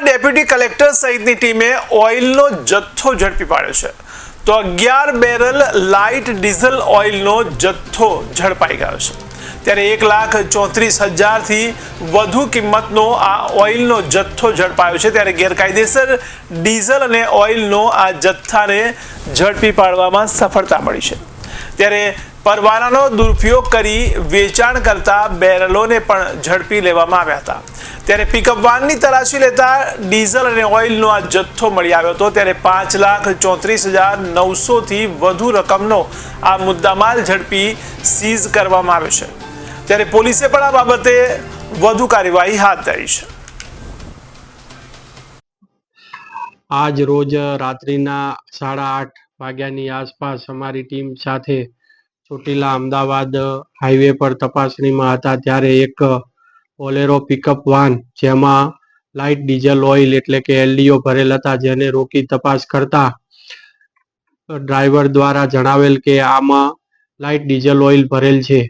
Deputy collector સહિતની ટીમે ઓઇલનો જથ્થો ઝડપી પાડ્યો છે. તો અગિયાર બેરલ લાઇટ ડીઝલ ઓઇલનો જથ્થો ઝડપાઈ ગયો છે. ત્યારે એક લાખ ચોત્રીસ હજારથી વધુ કિંમતનો આ ઓઇલનો જથ્થો ઝડપાયો છે. ત્યારે ગેરકાયદેસર ડીઝલ અને ઓઇલનો આ જથ્થાને ઝડપી પાડવામાં સફળતા મળી છે. ત્યારે પરવાનાનો દુરુપયોગ કરી વેચાણ કરતા બેરલોને પણ ઝડપી લેવામાં આવ્યા હતા. ત્યારે પિકઅપ વાનની તલાશી લેતા ડીઝલ અને ઓઇલનો આ જથ્થો મળી આવ્યો હતો ત્યારે પાંચ લાખ ચોત્રીસ હજાર નવસોથી વધુ રકમનો આ મુદ્દામાલ ઝડપી સીઝ કરવામાં આવ્યો છે. ત્યારે પોલીસે પણ આ બાબતે વધુ કાર્યવાહી હાથ ધરી છે. આજ રોજ રાત્રિના સાડા આઠ વાગ્યાની આસપાસ અમારી ટીમ સાથે ચોટીલા અમદાવાદ હાઈવે પર તપાસણીમાં હતા ત્યારે એક બોલેરો પિકઅપ વાન, જેમાં લાઇટ ડીઝલ ઓઇલ એટલે કે એલડીઓ ભરેલ હતા, જેને રોકી તપાસ કરતા ડ્રાઈવર દ્વારા જણાવેલ કે આમાં લાઇટ ડીઝલ ઓઇલ ભરેલ છે.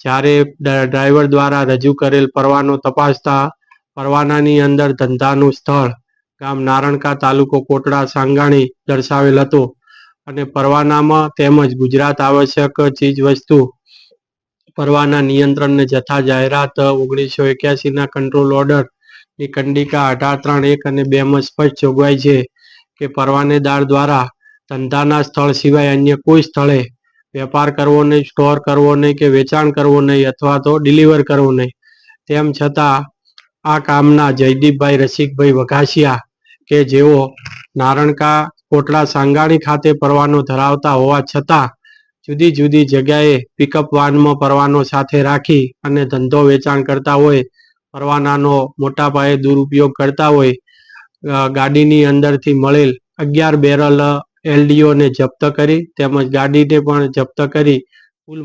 જ્યારે ડ્રાઈવર દ્વારા રજૂ કરેલ પરવાનો તપાસતા પરવાનાની અંદર ધંધાનું સ્થળ ગામ નારણકા તાલુકો કોટડા સાંગાણી દર્શાવેલ હતો. અને પરવાનામાં તેમજ ગુજરાત આવશ્યક ચીજ વસ્તુ પરવાના નિયંત્રણ ને જથ્થા જાહેરાત ઓગણીસો એક્યાસી ના કંટ્રોલ ઓર્ડરની કંડિકા અઢાર ત્રણ એક અને બે માં સ્પષ્ટ જોગવાઈ છે કે પરવાનેદાર દ્વારા ધંધાના સ્થળ સિવાય અન્ય કોઈ સ્થળે વેપાર કરવો નહીં સ્ટોર કરવો નહીં કે વેચાણ કરવું નહીં અથવા તો ડિલિવર કરવું નહીં. તેમ છતાં આ કામના જયદીપભાઈ રસિકભાઈ વઘાસિયા કે જેઓ નારણકા કોટડા સાંગાણી ખાતે પરવાનો ધરાવતા હોવા છતાં જુદી જુદી જગ્યાએ પિકઅપ વાનમાં પરવાનો સાથે રાખી અને ધંધો વેચાણ કરતા હોય, પરવાનાનો મોટા પાયે દુરુપયોગ કરતા હોય ગાડીની અંદરથી મળેલ અગિયાર બેરલ એલડીઓ ને જપ્ત કરી તેમજ ગાડીને પણ જપ્ત કરી કુલ